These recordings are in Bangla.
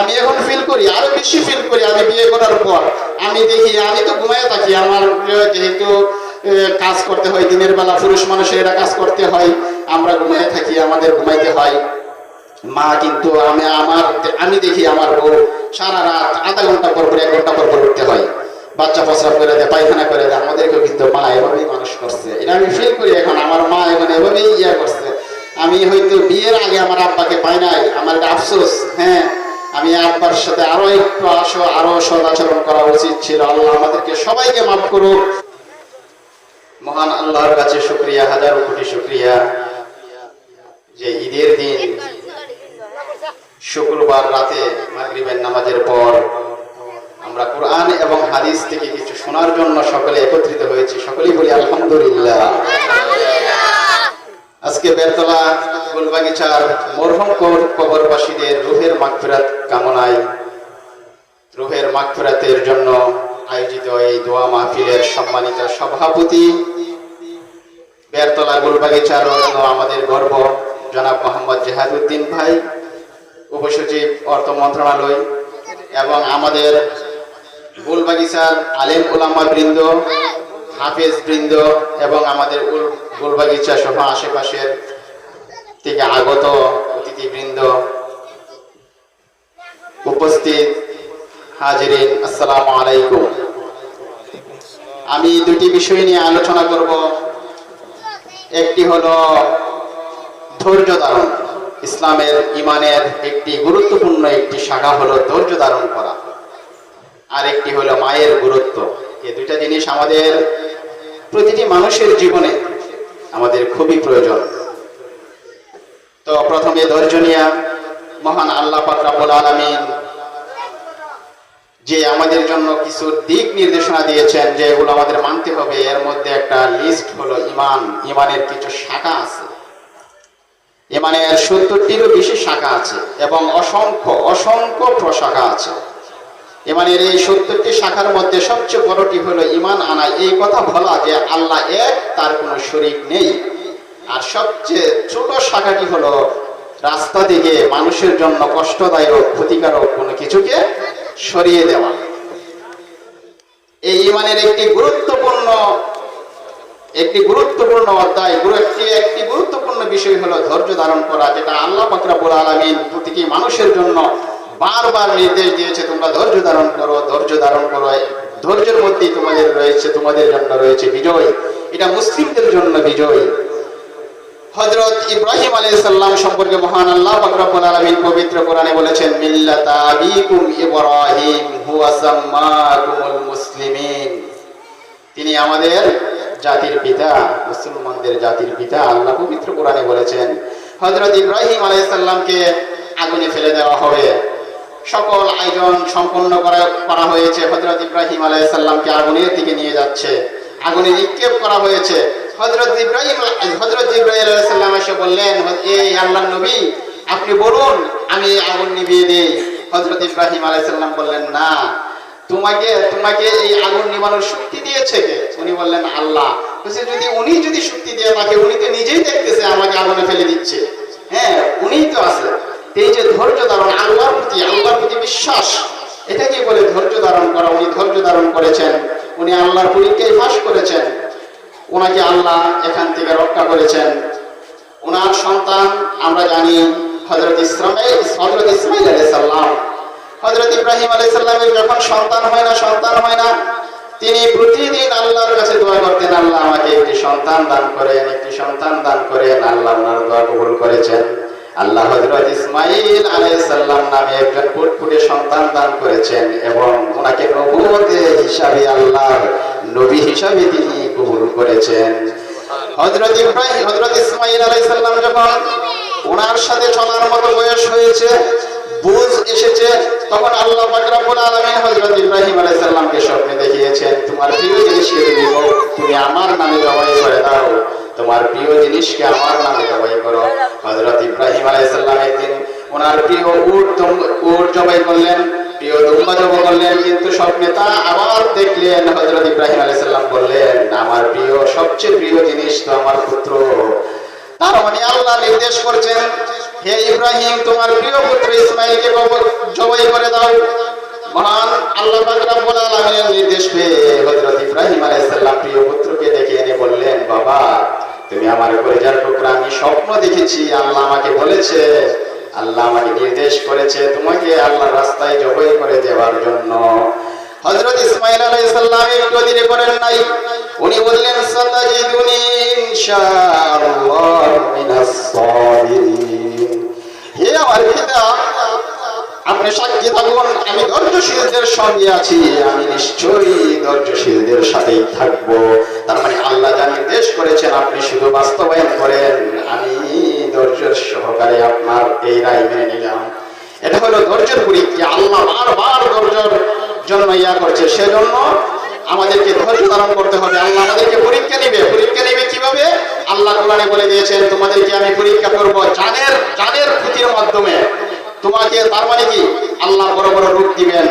আমি এখন ফিল করি, আরও বেশি ফিল করি আমি বিয়ে করার পর। আমি দেখি, আমি তো ঘুমায় থাকি, আমার যেহেতু কাজ করতে হয়, দিনের বেলা পুরুষ মানুষের এরা কাজ করতে হয়, আমরা ঘুমায় থাকি, আমাদের ঘুমাইতে হয়। মা কিন্তু আমি, আমার, আমি দেখি আমার বউ সারা রাত আধা ঘণ্টা পর পর, এক ঘণ্টা পর পর উঠতে হয়। বাচ্চা প্রস্রাব করে দেয়, পায়খানা করে দেয়, আমাদেরকেও কিন্তু মা এভাবেই মানুষ করছে। এটা আমি ফিল করি এখন, আমার মা এখন এভাবেই ইয়া করছে। আমি হয়তো বিয়ের আগে আমার আব্বাকে পাই নাই, আমার একটা আফসোস হ্যাঁ। আমি আব্বার সাথে আরও একটু আসো, আরও সদাচরণ করা উচিত ছিল। আল্লাহ আমাদেরকে সবাইকে মাফ করুক। মহান আল্লাহর কাছে শুক্রিয়া, হাজারো কোটি শুক্রিয়া। যে ঈদের দিন, শুক্রবার রাতে মাগরিবের নামাজের পর আমরা কোরআন এবং হাদিস থেকে কিছু শোনার জন্য সকলে একত্রিত হয়েছি। সকলেই বলি, আলহামদুলিল্লাহ। আজকে বেরতলা গোলবাগিচার মরহম কবরবাসীদের রুহের মাগফিরাত কামনায়, রুহের মাগফিরাতের জন্য আয়োজিত এই দোয়া মাহফিলের সম্মানিত সভাপতি বেরতলা গোলবাগিচার জন্য আমাদের গর্ব, জনাব মোহাম্মদ জেহাদুদ্দিন ভাই, উপসচিব অর্থ মন্ত্রণালয় এবং আমাদের গোলবাগিচার আলেম ওলামা বৃন্দ হাফেজ বৃন্দ এবং আমাদের গোলবাগিচা সহ আশেপাশের থেকে আগত অতিথিবৃন্দ উপস্থিত হাজিরিন, আসসালামু আলাইকুম। আমি দুটি বিষয় নিয়ে আলোচনা করব। একটি হলো ধৈর্য ধারণ। ইসলামের ইমানের একটি গুরুত্বপূর্ণ একটি শাখা হলো ধৈর্য ধারণ করা। আর একটি হলো মায়ের গুরুত্ব। এই দুইটা জিনিস আমাদের প্রতিটি মানুষের জীবনে আমাদের খুবই প্রয়োজন। তো প্রথমে ধৈর্য নিয়া মহান আল্লাহ পাকরাবুল আলমিন যে আমাদের জন্য কিছু দিক নির্দেশনা দিয়েছেন, যে এগুলো আমাদের মানতে হবে। এর মধ্যে একটা লিস্ট হলো ইমান ইমানের কিছু শাখা আছে। ইমানের সত্তরটিরও বেশি শাখা আছে এবং অসংখ্য অসংখ্য প্রশাখা আছে। ইমানের এই সত্তরটি শাখার মধ্যে সবচেয়ে বড়টি হলো ইমান আনা। এই কথা বলা যে আল্লাহ এক, তার কোনো শরীক নেই। আর সবচেয়ে ছোট শাখাটি হলো রাস্তা থেকে মানুষের জন্য কষ্টদায়ক, ক্ষতিকারক কোনো কিছুকে সরিয়ে দেওয়া। এই ইমানের একটি গুরুত্বপূর্ণ একটি গুরুত্বপূর্ণ অধ্যায় একটি একটি গুরুত্বপূর্ণ বিষয় হলো ধৈর্য ধারণ করা, যেটা আল্লাহ পাকরাবুল আলমিন প্রতিটি মানুষের জন্য বারবার নির্দেশ দিয়েছে, তোমরা ধৈর্য ধারণ করো, ধৈর্য ধারণ করো। ধৈর্যের মধ্যেই তোমাদের রয়েছে, তোমাদের জন্য রয়েছে বিজয়। এটা মুসলিমদের জন্য বিজয়। হযরত ইব্রাহিম আলাইহিস সালাম সম্পর্কে মহান আল্লাহ রব্বুল আলামিন পবিত্র কোরআনে বলেছেন, মিল্লাতা আবিকুম ইব্রাহিম হুয়া সাম্মাকুমুল মুসলিমিন। তিনি আমাদের জাতির পিতা, মুসলমানদের জাতির পিতা, আল্লাহ পবিত্র কোরআনে বলেছেন, হযরত ইব্রাহিম আলাইহিস সালামকে আগুনে ফেলে দেওয়া হবে। সকল আয়োজন সম্পন্ন করা করা হয়েছে। হযরত ইব্রাহিম আলাইহিস সালামকে আগুনের দিকে নিয়ে যাচ্ছে। আগুনে নিক্ষেপ করা হয়েছে। হযরত ইব্রাহিম হযরত ইব্রাহিম আলাইহিস সালাম এসে বললেন এই আল্লাহর নবী, আপনি বলুন, আমি আগুন নিভিয়ে দেই। হযরত ইব্রাহিম আলাইহিস সালাম বললেন, না, তোমাকে তোমাকে এই আগুন নিবানোর শক্তি দিয়েছে কে? উনি বললেন, আল্লাহ। বলছে, যদি উনি যদি শক্তি দিয়ে থাকে উনি তো নিজেই দেখতেছে আমাকে আগুনে ফেলে দিচ্ছে। হ্যাঁ উনিই তো আছে। এই যে ধৈর্য ধারণ, আল্লাহর প্রতি আল্লাহর প্রতি বিশ্বাস এটাকে বলে ধৈর্য ধারণ করা। উনি ধৈর্য ধারণ করেছেন, উনি আল্লাহর পরীক্ষায় ফাঁস করেছেন ওনাকে আল্লাহ এখান থেকে রক্ষা করেছেন। ওনার সন্তান, আমরা জানি হজরত ইসলামের হজরত ইসমাইল আলাইহিস সালাম হজরত ইব্রাহিম আলাইহিস সালামের যখন সন্তান হয় না, সন্তান হয় না, তিনি প্রতিদিন আল্লাহর কাছে দোয়া করতেন, আল্লাহ আমাকে একটি সন্তান দান করেন, একটি সন্তান দান করেন, আল্লাহ ওনার দোয়া কবুল করেছেন। আল্লাহ হজরত ইসমাইল আলাইহিস সালাম নামে একজন ফুটফুটে সন্তান দান করেছেন এবং ওনাকে নবুয়তে হিসাবে আল্লাহর নবী হিসাবে তিনি কবুল করেছেন। হজরত ইব্রাহিম হজরত ইসমাইল আলাইহিস যখন ওনার সাথে চলার মতো বয়স হয়েছে বুঝ এসেছে তখন আল্লাহ পাক রব্বুল আলামিন হযরত ইব্রাহিম স্বপ্নে দেখিয়েছেন তোমার প্রিয় জিনিসকে তুমি তুমি আমার নামে জবাই করে দাও। তোমার প্রিয় জিনিসকে আমার নামে জবাই করো। হযরত ইব্রাহিম আলাইহিস সালাম একদিন ওনার প্রিয় উট উট জবাই করলেন, প্রিয় দুম্বা জবাই করলেন, কিন্তু স্বপ্নে তা আবার দেখলেন, হযরত ইব্রাহিম আলাইহিস সালাম বললেন, আমার প্রিয়, সবচেয়ে প্রিয় জিনিস তো আমার পুত্র। তার মানে আল্লাহ নির্দেশ করছেন, হে ইব্রাহিম, তোমার প্রিয় পুত্র ইসমাইলকে জবাই করে দাও। মহান আল্লাহ পাক রব্বুল আলামিনের নির্দেশ পেয়ে হযরত ইব্রাহিম আলাইহিস প্রিয় পুত্রকে ডেকে এনে বললেন বাবা তুমি আমার কলিজার টুকরা আমি স্বপ্ন দেখেছি, আল্লাহ আমাকে বলেছে, আল্লাহ আমাকে নির্দেশ করেছে তোমাকে আল্লাহর রাস্তায় জবাই করে দেওয়ার জন্য। হযরত ইসমাইল আলাইহিস সালাম একটু দেরি করেন নাই। উনি বললেন, সাতাজিদুনি ইনশাআল্লাহ মিনাস সাবিরিন। হে আমার পিতা আপনি সাক্ষী থাকুন আমি ধৈর্যশীলদের সঙ্গে আছি, আমি নিশ্চয়ই ধৈর্যশীলদের সাথেই থাকব। তার মানে আল্লাহ যা নির্দেশ করেছেন, আপনি শুধু বাস্তবায়ন করেন। আমি ধৈর্যের সহকারে আপনার এই রায় মেনে নিলাম। এটা হলো ধৈর্যের পরীক্ষা। আল্লাহ বারবার ধৈর্যের জন্য ইয়া করছে। সেজন্য আমাদেরকে ধৈর্য ধারণ করতে হবে। আল্লাহ আমাদেরকে পরীক্ষা নিবে। পরীক্ষা নিবে কীভাবে? আল্লাহ কোরআনে বলে দিয়েছেন, তোমাদেরকে আমি পরীক্ষা করব জানের জানের ক্ষতির মাধ্যমে। তোমাকে তার মানে কি? আল্লাহ বড় বড় রূপ দিবেন।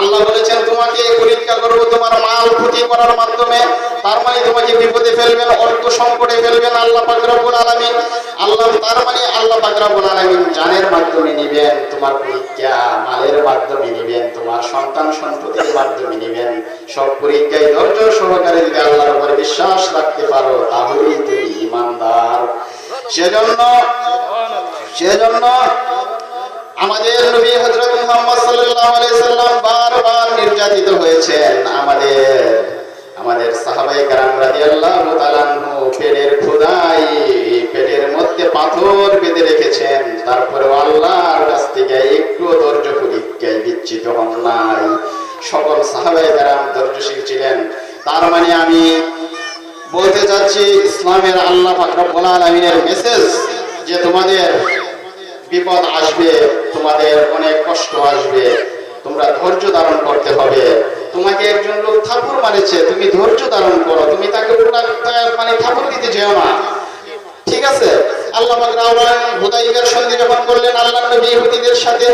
আল্লাহ বলেছেন, তোমাকে পরীক্ষা করব তোমার মাল ক্ষতি করার মাধ্যমে। তার মানে তোমাকে বিপদে ফেলবেন, অর্থ সংকটে ফেলবেন আল্লাহ পাক রব্বুল আলামিন। আল্লাহ তার মানে আল্লাহ পাক রব্বুল আলামিন জানের মাধ্যমে নেবেন, তোমার পরীক্ষা মালের মাধ্যমে নেবেন, তোমার সন্তান সন্ততির মাধ্যমে নিবেন। সব পরীক্ষায় ধৈর্য সহকারে যদি আল্লাহর উপরে বিশ্বাস রাখতে পারো, তাহলেই তুমি ইমানদার সেজন্য সেজন্য আমাদের নবী হযরত মুহাম্মদ সাল্লাল্লাহু আলাইহি সাল্লাম বারবার নির্যাতিত হয়েছেন। আমাদের আমাদের সাহাবায়ে কেরাম রাদিয়াল্লাহু তাআলা পেটের খোদাই পেটের মধ্যে পাথর বেঁধে রেখেছেন। তারপরে আল্লাহর কাছ থেকে একটু ধৈর্য পরীক্ষায় বিচ্ছিত হন নাই। সকল সাহাবায়ে কেরাম ধৈর্যশীল ছিলেন। তার মানে আমি বলতে চাচ্ছি, ইসলামের আল্লাহ পাক রব্বুল আলামিনের মেসেজ যে তোমাদের বিপদ আসবে, তোমাদের অনেক কষ্ট আসবে। তোমরা ধৈর্য ধারণ করতে হবে। তোমাকে একজন লোক ঠাকুর মারেছে তুমি ধৈর্য ধারণ করো। তুমি তাকে মানে ঠাকুর দিতে যেও না। ঠিক আছে? আল্লাহ হুদাইবের সন্ধি যখন করলেন আল্লাহ নবী ইহুদিদের সাথে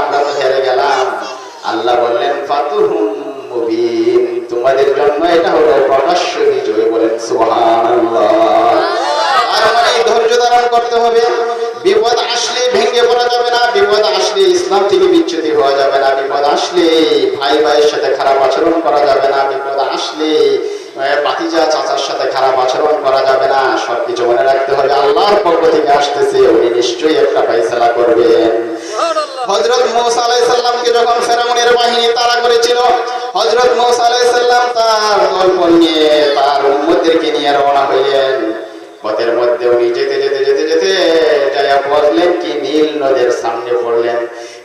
আমরা তো হেরে গেলাম। আল্লাহ বললেন, ফাতুহুম মুবিন তোমাদের জন্য এটা হলো প্রকাশ্য বিজয় বলেন সুবহানাল্লাহ। আর মানে ধৈর্য ধারণ করতে হবে। বিপদ আসলে ভেঙে পড়া যাবে না, বিপদ আসলে ইসলাম থেকে বিচ্যুতি হওয়া যাবে না, বিপদ আসলে ভাই ভাইয়ের সাথে খারাপ আচরণ করা যাবে না, বিপদ আসলে বাতিজা চাচার সাথে খারাপ আচরণ করা যাবে না সবকিছু মনে রাখতে হবে। আল্লাহর পক্ষ থেকে আসতেছে উনি নিশ্চয়ই একটা ফাইসালা করবেন হজরত মৌসা আলাইসাল্লামকে যখন ফেরাউনের বাহিনী তাড়া করেছিল হজরত মৌসা আলাইসাল্লাম তার নিয়ে তার উম্মদেরকে নিয়ে রওনা হইলেন। পথের মধ্যে উনি যেতে যেতে যেতে যেতে যাইয়া পড়লেন কি নীল নদের সামনে পড়লেন।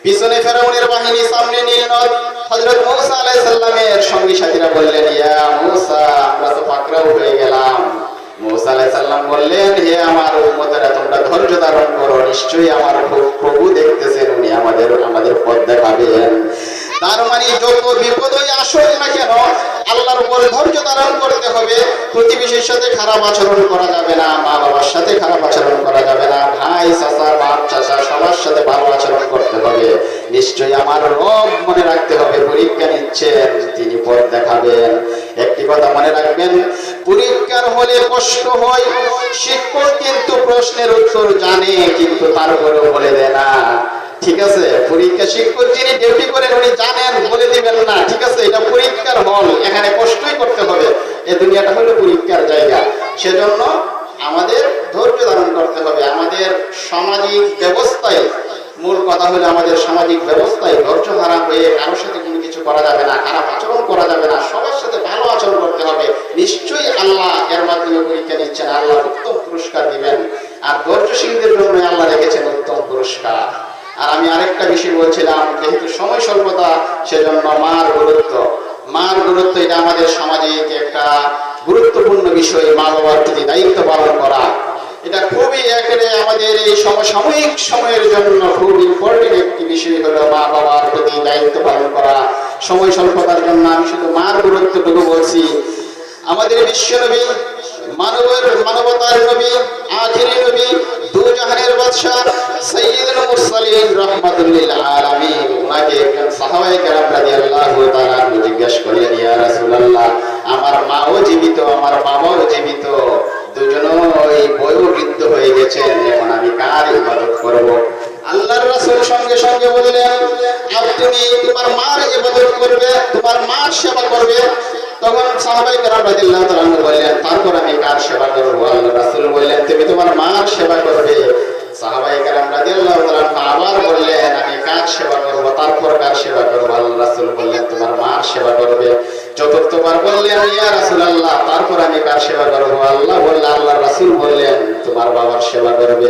পিছনে ফেরাউনের বাহিনী সামনে নীল নদ হজরত মৌসা আলাইসাল্লামের সঙ্গী সাথীরা বললেন, ইয়া মৌসা, আমরা তো পাকড়াও হয়ে গেলাম। মৌসা আলাইসাল্লাম বললেন, হে আমার উম্মতেরা, তোমরা ধৈর্য ধারণ করো, নিশ্চয়ই আমার প্রভু দেখতেছেন, উনি আমাদের আমাদের পথ দেখাবেন। তার মানে যত বিপদই আসুক না কেন, আল্লাহর উপর ধৈর্য ধারণ করতে হবে। প্রতিবেশীর সাথে খারাপ আচরণ করা যাবে না মা বাবার সাথে খারাপ আচরণ করা যাবে না। ভাই, চাচা, বাপ, চাচা, সবার সাথে ভালো নিশ্চয়ই আমার রব মনে রাখতে হবে, পরীক্ষা নিচ্ছেন, তিনি পথ দেখাবেন। একটি কথা মনে রাখবেন, পরীক্ষার হলে কষ্ট হয়, শিক্ষক কিন্তু প্রশ্নের উত্তর জানে, কিন্তু তারপরেও বলে দেয় না। ঠিক আছে, পরীক্ষা শিক্ষক যিনি ডিউটি করেন, উনি জানেন, বলে দিবেন না। ঠিক আছে, এটা পরীক্ষার হল, এখানে কষ্টই করতে হবে। এই দুনিয়াটা হলো পরীক্ষার জায়গা। সেজন্য আমাদের ধৈর্য ধারণ করতে হবে। আমাদের সামাজিক ব্যবস্থায় মূল কথা হলো আমাদের সামাজিক ব্যবস্থায় ধৈর্য হারা হয়ে কারোর সাথে কোনো কিছু করা যাবে না, খারাপ আচরণ করা যাবে না, সবার সাথে ভালো আচরণ করতে হবে। নিশ্চয়ই আল্লাহ এর মাধ্যমে পরীক্ষা নিচ্ছেন আল্লাহ উত্তম পুরস্কার দিবেন। আর ধৈর্যশীলদের জন্য আল্লাহ রেখেছেন উত্তম পুরস্কার। আর আমি আরেকটা বিষয় বলছিলাম, যেহেতু সময় স্বল্পতা, সেজন্য মার গুরুত্ব। মার গুরুত্ব এটা আমাদের সামাজিক একটা গুরুত্বপূর্ণ বিষয় মা বাবার প্রতি দায়িত্ব পালন করা। এটা খুবই একেবারে আমাদের এই সমসাময়িক সময়ের জন্য খুব ইম্পর্টেন্ট একটি বিষয় হলো মা বাবার প্রতি দায়িত্ব পালন করা। সময় স্বল্পতার জন্য আমি শুধু মার গুরুত্বটুকু বলছি। আমাদের বিশ্ব নবী, মানবের মানবতার নবী আখিরি নবী, দুজাহানের বাদশা সাইয়্যিদুল মুরসালিন রাহমাতুল্লিল আলামিন। উনাকে একজন সাহাবায়ে কেরাম রাদিয়াল্লাহু তাআলা জিজ্ঞেস করলেন, ইয়া রাসূলুল্লাহ, আমার মাও জীবিত, আমার বাবাও জীবিত। দুজনই বয়োবৃদ্ধ হয়ে গেছেন। এখন আমি কার ইবাদত করব? আল্লাহর রাসূল সঙ্গে সঙ্গে বললেন তুমি তোমার মার ইবাদত করবে, তোমার মার সেবা করবে। তখন সাহাবাই কেরাম রাদিয়াল্লাহু তাআলা বললেন, তারপর আমি কার সেবা করব? আল্লাহর রাসূল বললেন, তুমি তোমার মার সেবা করবে। আবার বললেন, আমি কার সেবা করব, তারপর কার সেবা করব। আল্লাহর রাসূল তোমার মার সেবা করবে। চতুর্থবার বললেন, ইয়া তারপর আমি কার সেবা করব? আল্লাহ বললেন আল্লাহ রাসূল বললেন, তোমার বাবার সেবা করবে।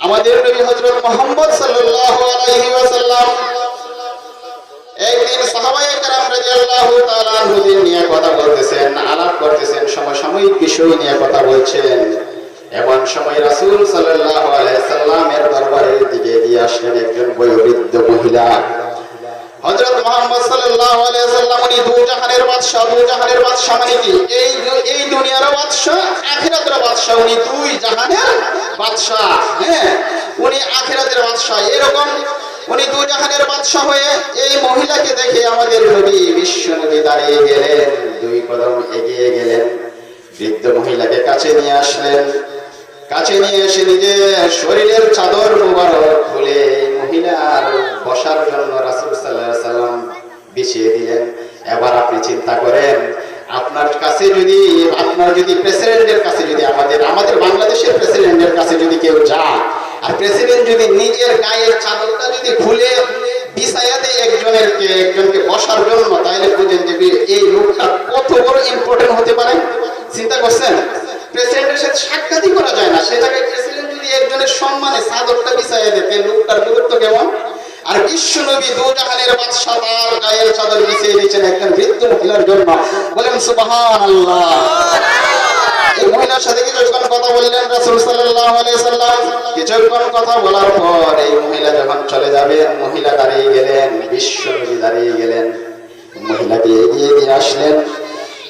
আমাদের নবী হযরত মুহাম্মদ সাল্লাল্লাহু আলাইহি ওয়াসাল্লাম একদিন সাহাবায়ে রাদিয়াল্লাহু তাআলা নিয়ে কথা বলতেছেন, আলাপ করতেছেন, সমসাময়িক বিষয় নিয়ে কথা বলছেন। এমন সময় রাসূল সাল্লাল্লাহু আলাইহি সাল্লামের দরবারের দিকে দিয়ে আসলেন একজন বয়োবৃদ্ধ মহিলা। হযরত মুহাম্মদ সাল্লাল্লাহু আলাইহি সাল্লাম উনি মানে কি? এই এই আখিরাতের উনি দুই জাহানের হ্যাঁ? উনি আখিরাতের এরকম উনি হয়ে এই মহিলাকে দেখে আমাদের নবী বিশ্ব নবী দাঁড়িয়ে গেলেন, দুই কদম এগিয়ে গেলেন, বৃদ্ধ মহিলাকে কাছে নিয়ে আসলেন। কাছে নিয়ে এসে নিজের শরীরের চাদর মোবারক খুলে মহিলার বসার জন্য রাসূল সাল্লাম বিছিয়ে দিলেন। এবার আপনি চিন্তা করেন, আপনার কাছে যদি, আপনার যদি প্রেসিডেন্টের কাছে যদি আমাদের আমাদের বাংলাদেশের প্রেসিডেন্টের কাছে যদি কেউ যায়, আর প্রেসিডেন্ট যদি নিজের গায়ের চাদরটা যদি খুলে বিছাইয়া দেয় একজনের একজনকে বসার জন্য, তাহলে বুঝেন যে এই লোকটা কত বড় ইম্পর্টেন্ট হতে পারে। চিন্তা করছেন? প্রেসিডেন্টের সাথে সাক্ষাৎই করা যায় না। সে জায়গায় প্রেসিডেন্ট যদি একজনের সম্মানে চাদরটা বিছাইয়া দিতে লোকটার গুরুত্ব কেমন? আর বিশ্ব নবী দু জাহানের বাদশা তার গায়ের চাদর বিছিয়ে দিয়েছেন একজন বৃদ্ধ মহিলার জন্য। বলেন সুবহান আল্লাহ এই মহিলার সাথে কিছুক্ষণ কথা বললেন রাসূল সাল্লাল্লাহু আলাইহি কিছুক্ষণ কথা বলার পর এই মহিলা যখন চলে যাবেন, মহিলা দাঁড়িয়ে গেলেন বিশ্ব নবী দাঁড়িয়ে গেলেন। মহিলাকে এগিয়ে দিয়ে আসলেন।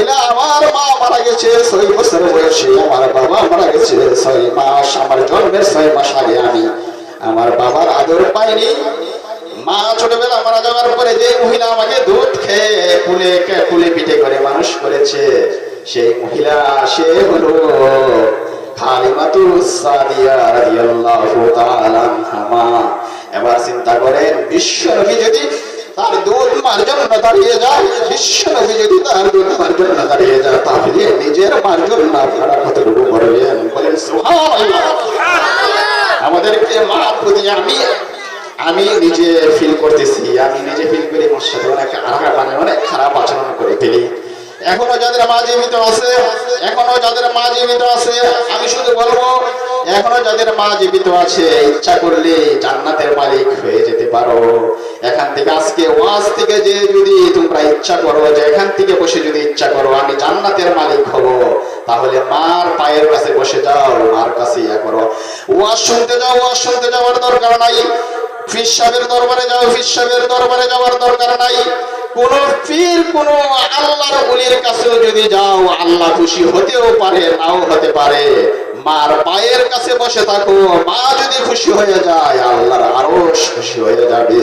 মহিলা আমার মা মারা গেছে, ছয় বছর বয়সে আমার বাবা মারা গেছে, ছয় মাস আমার জন্মের ছয় মাস আগে আমি আমার বাবার আদর পাইনি। মা ছোটবেলা মারা যাওয়ার পরে যে মহিলা আমাকে দুধ খেয়ে কুলে কুলে পিঠে করে মানুষ করেছে, সেই মহিলা সে হলো এবার চিন্তা করেন বিশ্ব যদি তার দুধ মার্জন জন্য দাঁড়িয়ে যায় বিশ্ব নবী যদি তার দুধ মার্জন জন্য দাঁড়িয়ে যায় তাহলে নিজের মার জন্য আপনারা কতটুকু করবেন বলেন আমাদেরকে মা প্রতি আমি আমি নিজে ফিল করতেছি, আমি নিজে ফিল করি আমার সাথে অনেক আলাদা মানে অনেক খারাপ আচরণ করে ফেলি। এখনও যাদের মা জীবিত আছে, এখনও যাদের মা জীবিত আছে, আমি শুধু বলব, এখনও যাদের মা জীবিত আছে, ইচ্ছা করলে জান্নাতের মালিক হয়ে যেতে পারো। এখান থেকে আজকে ওয়াজ থেকে যে যদি তোমরা ইচ্ছা করো, যে এখান থেকে বসে যদি ইচ্ছা করো, আমি জান্নাতের মালিক হব, তাহলে মার পায়ের কাছে বসে যাও, মার কাছে ইয়া করো ওয়াজ শুনতে যাও, ওয়াজ শুনতে যাওয়ার দরকার নাই। ফির সাহেবের দরবারে যাও, ফির সাহেবের দরবারে যাওয়ার দরকার নাই। কোন পীর, কোন আল্লাহর ওলির কাছেও যদি যাও, আল্লাহ খুশি হতেও পারে, নাও হতে পারে। মার পায়ের কাছে বসে থাকো, মা যদি খুশি হয়ে যায়, আল্লাহর আরও খুশি হয়ে যাবে।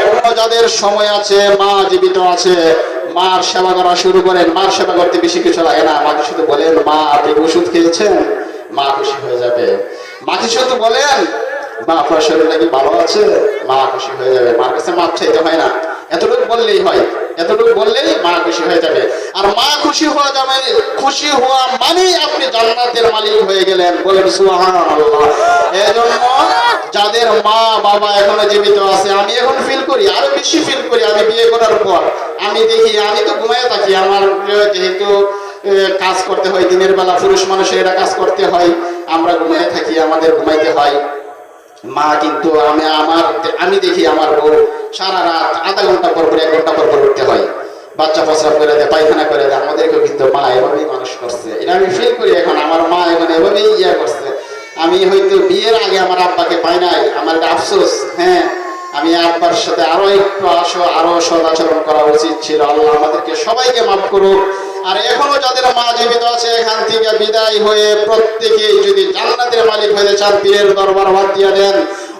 এখনও যাদের সময় আছে, মা জীবিত আছে, মার সেবা করা শুরু করেন। মার সেবা করতে বেশি কিছু লাগে না। আমাকে শুধু বলেন, মা আপনি ওষুধ খেয়েছেন? মা খুশি হয়ে যাবে। মাকে শুধু বলেন, মা, আপনার শরীর নাকি ভালো আছে? মা, খুশি হয়ে যাবে। মার কাছে চাইতে হয় না। এতটুকু বললেই হয়। এতটুকু বললেই মা খুশি হয়ে যাবে। আর মা খুশি হওয়া যাবে, খুশি হওয়া মানেই আপনি জান্নাতের মালিক হয়ে গেলেন। বলেন এজন্য যাদের মা, বাবা এখনও জীবিত আছে, আমি এখন ফিল করি, আরও বেশি ফিল করি আমি বিয়ে করার পর। আমি দেখি, আমি তো ঘুমায় থাকি। আমার যেহেতু কাজ করতে হয়, দিনের বেলা পুরুষ মানুষের এটা কাজ করতে হয়। আমরা ঘুমায় থাকি, আমাদের ঘুমাইতে হয়। মা কিন্তু আমি, আমার, আমি দেখি আমার বউ সারা রাত আধা ঘণ্টা পর পর, এক ঘণ্টা পর পর উঠতে হয়। বাচ্চা প্রস্রাব করে দেয়, পায়খানা করে দেয়। আমাদেরকেও কিন্তু মা এভাবেই মানুষ করছে। এটা আমি ফিল করি এখন, আমার মা এখন এভাবেই ইয়া করছে। আমি হয়তো বিয়ের আগে আমার আব্বাকে পাই নাই, আমার একটা আফসোস হ্যাঁ। আমি আব্বার সাথে আরও একটু আসো, আরও সদাচরণ করা উচিত ছিল। আল্লাহ আমাদেরকে সবাইকে মাফ করুক। আর এখনও যাদের মা জীবিত আছে, এখান থেকে বিদায় হয়ে প্রত্যেকেই যদি জান্নাতের মালিক হয়ে চান, পীরের দরবার বাদ দিয়ে দেন।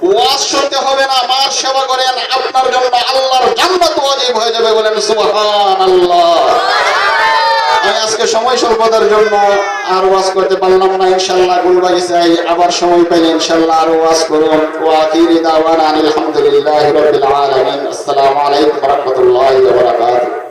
ওয়াজ শুনতে হবে না, মার সেবা করেন, আপনার জন্য আল্লাহর জান্নাত ওয়াজিব হয়ে যাবে বলেন সুবহানাল্লাহ। আমি আজকে সময় স্বল্পতার জন্য আর ওয়াজ করতে পারলাম না ইনশাল্লাহ গুলবাগিচাই আবার সময় পেলে ইনশাল্লাহ আর ওয়াজ করুন। ওয়া আখিরি দাওয়ানা আলহামদুলিল্লাহি রাব্বিল আলামিন। আসসালামু আলাইকুম ওয়া